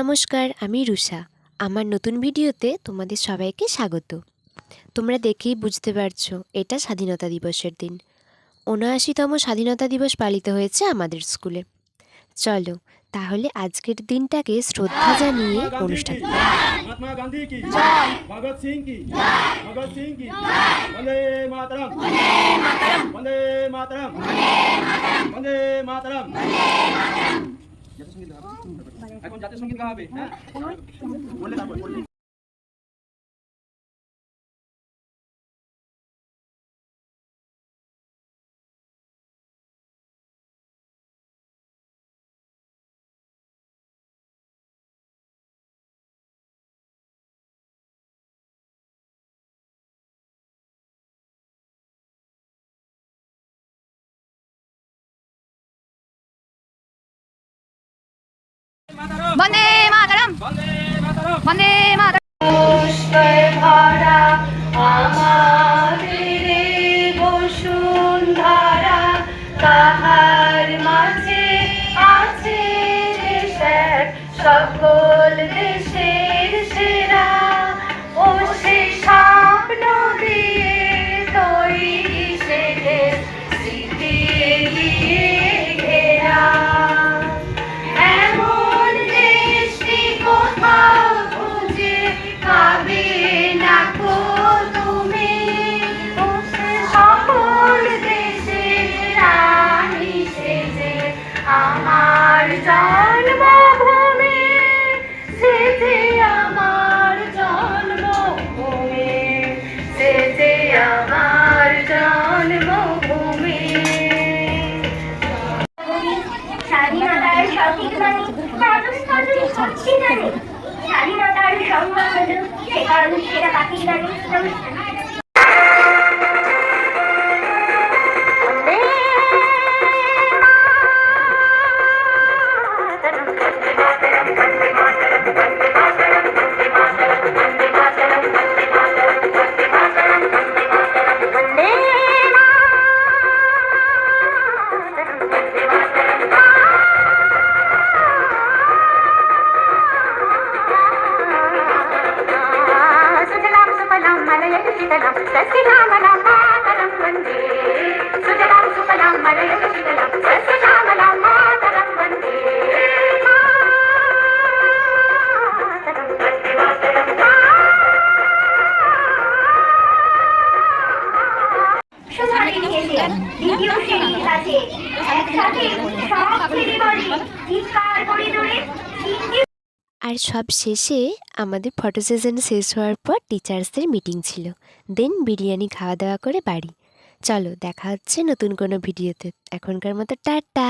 নমস্কার, আমি রুষা। আমার নতুন ভিডিওতে তোমাদের সবাইকে স্বাগত। তোমরা দেখেই বুঝতে পারছ, এটা স্বাধীনতা দিবসের দিন। উনআশিতম স্বাধীনতা দিবস পালিত হয়েছে আমাদের স্কুলে। চলো, তাহলে আজকের দিনটাকে শ্রদ্ধা জানিয়ে অনুষ্ঠান মাতরম। জাতীয় সংগীত হবে। এখন জাতীয় সংগীত গাওয়া হবে। হ্যাঁ? বললে তারপর বন্দে মাতরম। বন্দে মাতরম বন্দে মাতরম। ভরা আমাদের এই বসুন্ধরা তাহার মাঝে আছে সকল দেশের আমার জন্মভূমি সেজে আমার জন্মভূমি সেজে আমার জন্মভূমি। স্বাধীনতার সঠিক মানে কাগজপত্রে সত্যি জানে স্বাধীনতার সংজ্ঞা হলো সে কারণ সেরা পাখির গানে নমস্কার शीतलम सस्यश्यामलां मातरं वन्दे सुजलां सुफलां मलयज शीतलं सस्यश्यामलां मातरं वन्दे मातरं वन्दे मातरं সুধরে নিয়েছেন দ্বিতীয় শ্রেণির কাছে একসাথে সব শ্রেণি করে চিৎকার করে ধরে আর সব শেষে আমাদের ফটো সেশন শেষ হওয়ার পর টিচার্সদের মিটিং ছিল। দেন বিরিয়ানি খাওয়া দাওয়া করে বাড়ি। চলো, দেখা হচ্ছে নতুন কোনো ভিডিওতে এখনকার মতো টাটা!